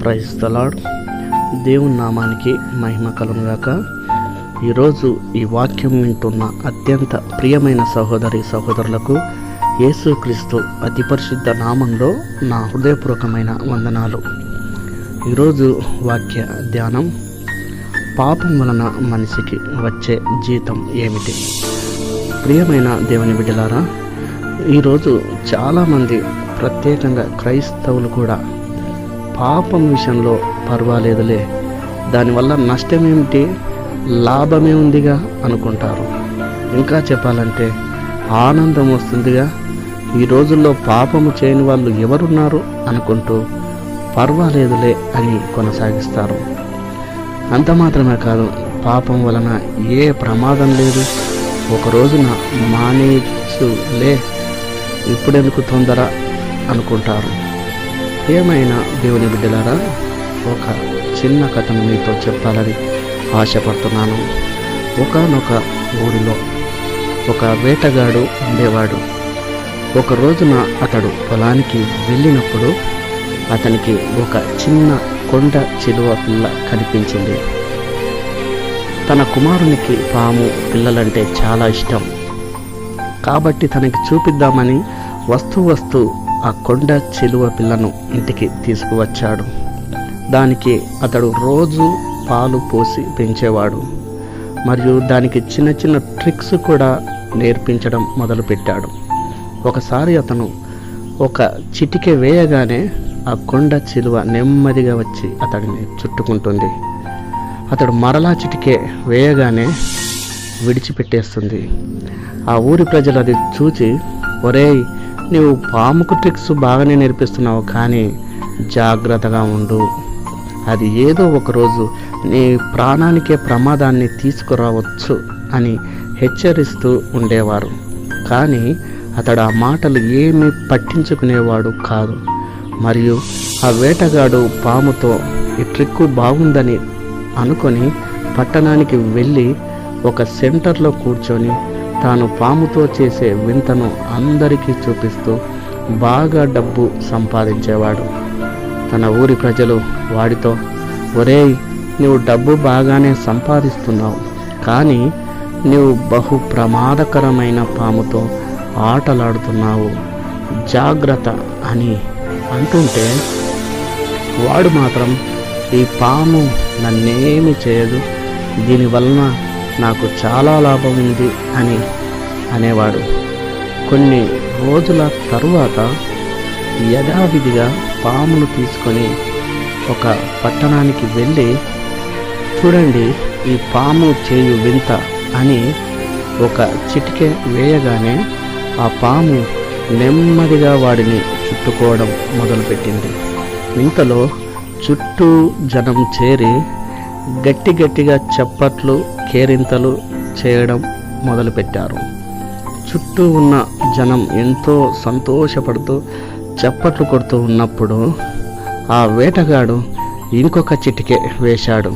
Praise తలాడ్ దేవుని నామానికి మహిమ కలుగాక ఈరోజు ఈ వాక్యం వింటున్న అత్యంత ప్రియమైన సహోదరి సహోదరులకు యేసుక్రీస్తు అతి పరిశుద్ధ నామంలో నా హృదయపూర్వకమైన వందనాలు. ఈరోజు వాక్య ధ్యానం. పాపం వలన మనిషికి వచ్చే జీతం ఏమిటి? ప్రియమైన దేవుని బిడ్డలారా ఈరోజు చాలామంది ప్రత్యేకంగా క్రైస్తవులు కూడా పాపం విషయంలో పర్వాలేదులే. దానివల్ల నష్టమేమిటి? లాభమే ఉందిగా అనుకుంటారు. ఇంకా చెప్పాలంటే ఆనందం వస్తుందిగా. ఈ రోజుల్లో పాపము చేయని వాళ్ళు ఎవరున్నారు అనుకుంటూ పర్వాలేదులే అని కొనసాగిస్తారు. అంత మాత్రమే కాదు పాపం వలన ఏ ప్రమాదం లేదు. ఒక రోజున మానేసులే. ఇప్పుడెందుకు తొందర అనుకుంటారు. ప్రియమైన దేవుని బిడ్డలారా ఒక చిన్న కథను మీతో చెప్పాలని ఆశపడుతున్నాను. ఒకనొక ఊరిలో ఒక వేటగాడు ఉండేవాడు. ఒక రోజున అతడు పొలానికి వెళ్ళినప్పుడు అతనికి ఒక చిన్న కొండ చిలువ పిల్ల కనిపించింది. తన కుమారునికి పాము పిల్లలంటే చాలా ఇష్టం. కాబట్టి తనకి చూపిద్దామని వస్తూ వస్తూ ఆ కొండ చిలువ పిల్లను ఇంటికి తీసుకువచ్చాడు. దానికి అతడు రోజు పాలు పోసి పెంచేవాడు. మరియు దానికి చిన్న చిన్న ట్రిక్స్ కూడా నేర్పించడం మొదలుపెట్టాడు. ఒకసారి అతను ఒక చిటికె వేయగానే ఆ కొండ చిలువ నెమ్మదిగా వచ్చి అతడిని చుట్టుకుంటుంది. అతడు మరలా చిటికే వేయగానే విడిచిపెట్టేస్తుంది. ఆ ఊరి ప్రజలు అది చూచి ఒరేయ్ నీవు పాముకు ట్రిక్స్ బాగానే నేర్పిస్తున్నావు కానీ జాగ్రత్తగా ఉండు. అది ఏదో ఒకరోజు నీ ప్రాణానికే ప్రమాదాన్ని తీసుకురావచ్చు అని హెచ్చరిస్తూ ఉండేవారు. కానీ అతడు ఆ మాటలు ఏమీ పట్టించుకునేవాడు కాదు. మరియు ఆ వేటగాడు పాముతో ఈ ట్రిక్కు బాగుందని అనుకొని పట్టణానికి వెళ్ళి ఒక సెంటర్లో కూర్చొని తాను పాముతో చేసే వింతను అందరికీ చూపిస్తూ బాగా డబ్బు సంపాదించేవాడు. తన ఊరి ప్రజలు వాడితో ఒరేయ్ నువ్వు డబ్బు బాగానే సంపాదిస్తున్నావు కానీ నువ్వు బహు ప్రమాదకరమైన పాముతో ఆటలాడుతున్నావు. జాగ్రత్త అని అంటుంటే వాడు మాత్రం ఈ పాము నన్నేమి చేయదు. దీనివలన నాకు చాలా లాభం ఉంది అని అనేవాడు. కొన్ని రోజుల తరువాత యథావిధిగా పామును తీసుకొని ఒక పట్టణానికి వెళ్ళి చూడండి ఈ పాము చేయు వింత అని ఒక చిటికె వేయగానే ఆ పాము నెమ్మదిగా వాడిని చుట్టుకోవడం మొదలుపెట్టింది. ఇంతలో చుట్టూ జనం చేరి గట్టి గట్టిగా చప్పట్లు కేరింతలు చేయడం మొదలుపెట్టారు. చుట్టూ ఉన్న జనం ఎంతో సంతోషపడుతూ చప్పట్లు కొడుతూ ఉన్నప్పుడు ఆ వేటగాడు ఇంకొక చిటికే వేశాడు.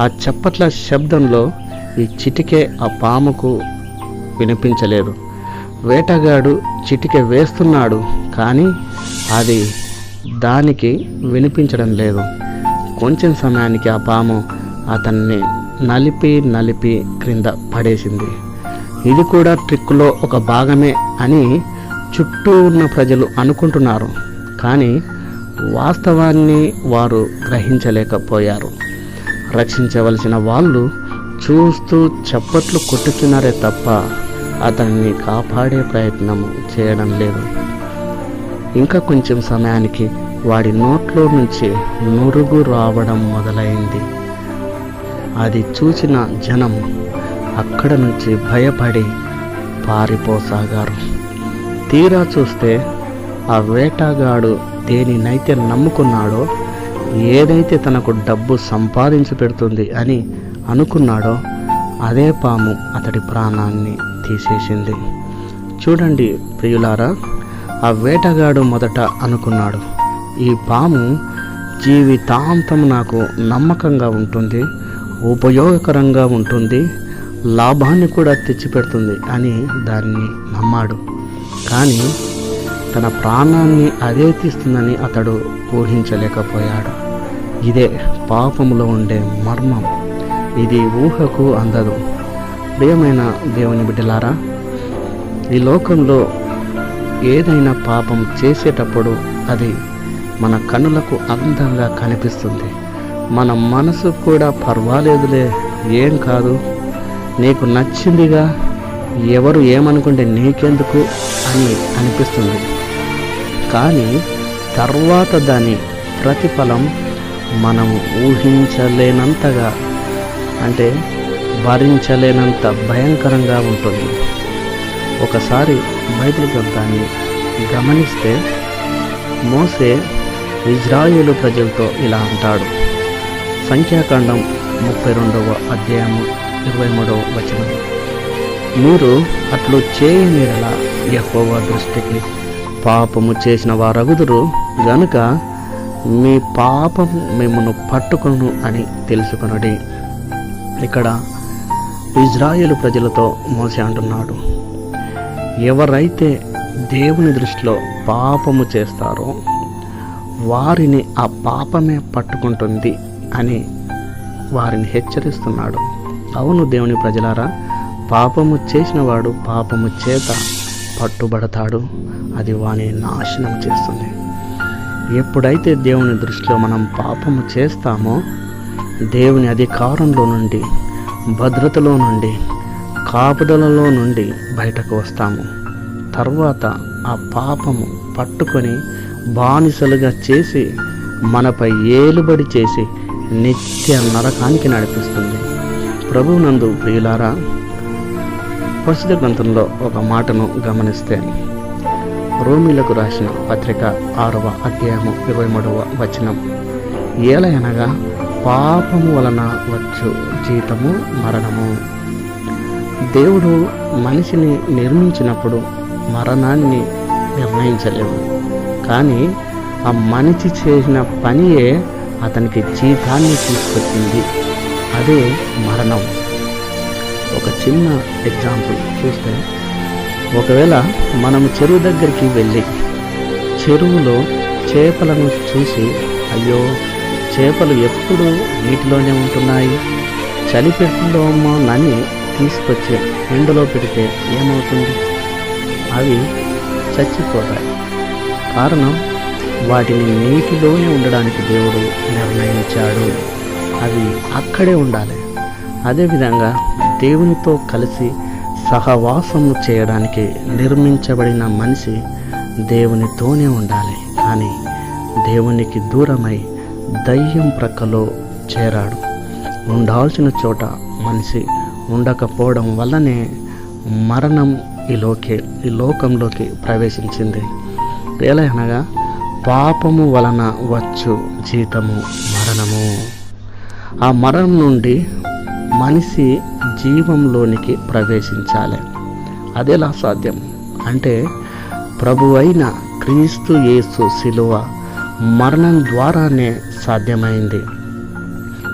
ఆ చప్పట్ల శబ్దంలో ఈ చిటికే ఆ పాముకు వినిపించలేదు. వేటగాడు చిటిక వేస్తున్నాడు కానీ అది దానికి వినిపించడం లేదు. కొంచెం సమయానికి ఆ పాము అతన్ని నలిపి నలిపి క్రింద పడేసింది. ఇది కూడా ట్రిక్కులో ఒక భాగమే అని చుట్టూ ఉన్న ప్రజలు అనుకుంటున్నారు. కానీ వాస్తవాన్ని వారు గ్రహించలేకపోయారు. రక్షించవలసిన వాళ్ళు చూస్తూ చప్పట్లు కొట్టుతున్నారే తప్ప అతన్ని కాపాడే ప్రయత్నం చేయడం లేదు. ఇంకా కొంచెం సమయానికి వాడి నోట్లో నుంచి నురుగు రావడం మొదలైంది. అది చూసిన జనం అక్కడ నుంచి భయపడి పారిపోసాగారు. తీరా చూస్తే ఆ వేటగాడు దేనినైతే నమ్ముకున్నాడో ఏదైతే తనకు డబ్బు సంపాదించి పెడుతుంది అని అనుకున్నాడో అదే పాము అతడి ప్రాణాన్ని తీసేసింది. చూడండి ప్రియులారా ఆ వేటగాడు మొదట అనుకున్నాడు. ఈ పాము జీవితాంతం నాకు నమ్మకంగా ఉంటుంది ఉపయోగకరంగా ఉంటుంది లాభాన్ని కూడా తెచ్చిపెడుతుంది అని దాన్ని నమ్మాడు. కానీ తన ప్రాణాన్ని అదే తీస్తుందని అతడు ఊహించలేకపోయాడు. ఇదే పాపంలో ఉండే మర్మం. ఇది ఊహకు అందదు. ప్రియమైన దేవుని బిడ్డలారా ఈ లోకంలో ఏదైనా పాపం చేసేటప్పుడు అది మన కన్నులకు అందంగా కనిపిస్తుంది. మన మనసు కూడా పర్వాలేదులే ఏం కాదు. నీకు నచ్చిందిగా ఎవరు ఏమనుకుంటే నీకెందుకు అని అనిపిస్తుంది. కానీ తర్వాత దాని ప్రతిఫలం మనం ఊహించలేనంతగా అంటే భరించలేనంత భయంకరంగా ఉంటుంది. ఒకసారి బైబిల్ గ్రంథాన్ని గమనిస్తే మోసే ఇజ్రాయేలు ప్రజలతో ఇలా అంటాడు. సంఖ్యాకాండం ముప్పై రెండవ అధ్యాయము ఇరవై మూడవ వచనం. మీరు అట్లు చేయనిరలా యెహోవా దృష్టికి పాపము చేసిన వారగుదురు గనుక మీ పాపం మిమ్మను పట్టుకొను అని తెలుసుకొనడి. ఇక్కడ ఇజ్రాయేలు ప్రజలతో మోసే అంటున్నాడు. ఎవరైతే దేవుని దృష్టిలో పాపము చేస్తారో వారిని ఆ పాపమే పట్టుకుంటుంది అని వారిని హెచ్చరిస్తున్నాడు. అవును దేవుని ప్రజలారా పాపము చేసినవాడు పాపము చేత పట్టుబడతాడు. అది వాని నాశనం చేస్తుంది. ఎప్పుడైతే దేవుని దృష్టిలో మనం పాపము చేస్తామో దేవుని అధికారంలో నుండి భద్రతలో నుండి కాపుదలలో నుండి బయటకు వస్తాము. తర్వాత ఆ పాపము పట్టుకొని బానిసలుగా చేసి మనపై ఏలుబడి చేసి నిత్య నరకానికి నడిపిస్తుంది. ప్రభునందు ప్రియులారా పరిశుద్ధ గ్రంథంలో ఒక మాటను గమనిస్తే రోమిలకు రాసిన పత్రిక ఆరవ అధ్యాయము ఇరవై మూడవ వచనం ఏలయనగా పాపము వలన వచ్చు జీతము మరణము. దేవుడు మనిషిని నిర్మించినప్పుడు మరణాన్ని నిర్ణయించలేము. కానీ ఆ మనిషి చేసిన పనియే అతనికి జీతాన్ని తీసుకొచ్చింది. అదే మరణం. ఒక చిన్న ఎగ్జాంపుల్ చూస్తే ఒకవేళ మనం చెరువు దగ్గరికి వెళ్ళి చెరువులో చేపలను చూసి అయ్యో చేపలు ఎప్పుడు నీటిలోనే ఉంటున్నాయి చలి పెట్టులోమోనని తీసుకొచ్చి ఎండలో పెడితే ఏమవుతుంది? అవి చచ్చిపోతాయి. కారణం వాటిని నీటిలోనే ఉండడానికి దేవుడు నిర్ణయించాడు. అవి అక్కడే ఉండాలి. అదేవిధంగా దేవునితో కలిసి సహవాసము చేయడానికి నిర్మించబడిన మనిషి దేవునితోనే ఉండాలి. కానీ దేవునికి దూరమై దయ్యం ప్రక్కలో చేరాడు. ఉండాల్సిన చోట మనిషి ఉండకపోవడం వల్లనే మరణం ఈ లోకే ఈ లోకంలోకి ప్రవేశించింది. ఎలా అనగా పాపము వలన వచ్చు జీతము మరణము. ఆ మరణం నుండి మనిషి జీవంలోనికి ప్రవేశించాలి. అదేలా సాధ్యం. అంటే ప్రభువైన క్రీస్తు యేసు శిలువ మరణం ద్వారానే సాధ్యమైంది.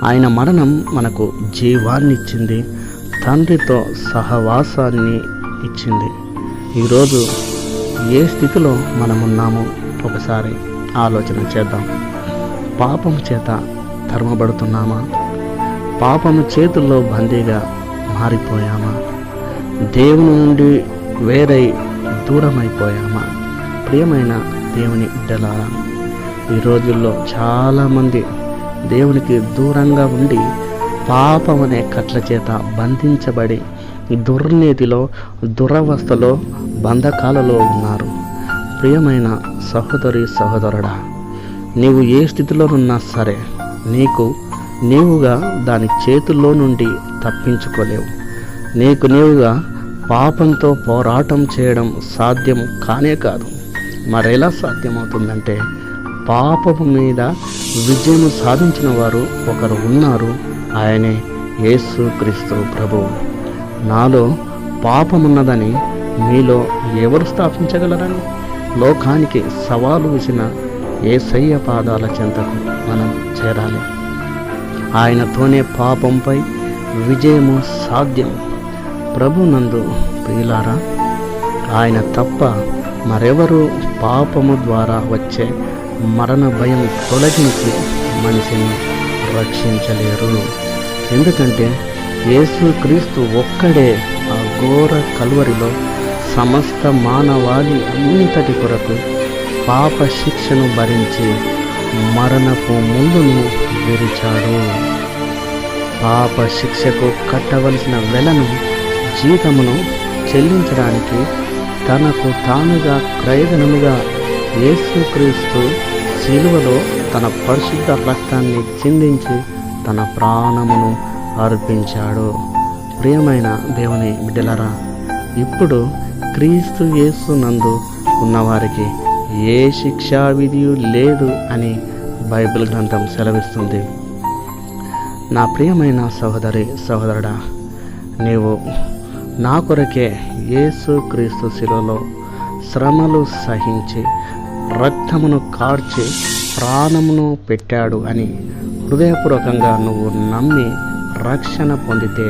ఆయన మరణం మనకు జీవాన్ని ఇచ్చింది తండ్రితో సహవాసాన్ని ఇచ్చింది. ఈరోజు ఏ స్థితిలో మనమున్నామో ఒకసారి ఆలోచన చేద్దాం. పాపం చేత ధర్మబడుతున్నామా పాపము చేతుల్లో బందీగా మారిపోయామా? దేవుని నుండి వేరై దూరమైపోయామా? ప్రియమైన దేవుని బిడ్డలారా ఈ రోజుల్లో చాలామంది దేవునికి దూరంగా ఉండి పాపం అనే కట్ల చేత బంధించబడి దుర్నీతిలో దురవస్థలో బంధకాలలో ఉన్నారు. ప్రియమైన సహోదరి సహోదరుడా నీవు ఏ స్థితిలోనున్నా సరే నీకు నీవుగా దాని చేతుల్లో నుండి తప్పించుకోలేవు. నీకు నీవుగా పాపంతో పోరాటం చేయడం సాధ్యం కానే కాదు. మరెలా సాధ్యమవుతుందంటే పాపము మీద విజయం సాధించిన వారు ఒకరు ఉన్నారు ఆయనే యేసు క్రీస్తు ప్రభువు నాలో పాపమున్నదని మీలో ఎవరు స్థాపించగలరని? లోకానికి సవాలు విసిన ఏసయ్య పాదాల చెంతకు మనం చేరాలి. ఆయనతోనే పాపంపై విజయము సాధ్యం. ప్రభు నందు ప్రియులారా ఆయన తప్ప మరెవరు పాపము ద్వారా వచ్చే మరణ భయం తొలగించి మనిషిని రక్షించలేరు. ఎందుకంటే యేసుక్రీస్తు ఒక్కడే ఆ ఘోర కలువరిలో సమస్త మానవాళి అంతటి కొరకు పాప శిక్షను భరించి మరణపు ముందును విరిచాడు. పాప శిక్షకు కట్టవలసిన వెలను జీతమును చెల్లించడానికి తనకు తానుగా క్రయధనముగా యేసుక్రీస్తు శిలువలో తన పరిశుద్ధ రక్తాన్ని చిందించి తన ప్రాణమును అర్పించాడు. ప్రియమైన దేవుని బిడ్డలరా ఇప్పుడు క్రీస్తు యేసు నందు ఉన్నవారికి ఏ శిక్షా విధియు లేదు అని బైబిల్ గ్రంథం సెలవిస్తుంది. నా ప్రియమైన సహోదరి సహోదరుడా నీవు నా కొరకే యేసు క్రీస్తు శిలలో శ్రమలు సహించి రక్తమును కార్చి ప్రాణమును పెట్టాడు అని హృదయపూర్వకంగా నువ్వు నమ్మి రక్షణ పొందితే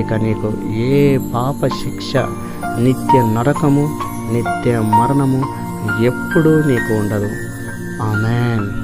ఇక నీకు ఏ పాప శిక్ష నిత్య నరకము నిత్య మరణము ఎప్పుడూ నీకు ఉండదు. ఆమెన్.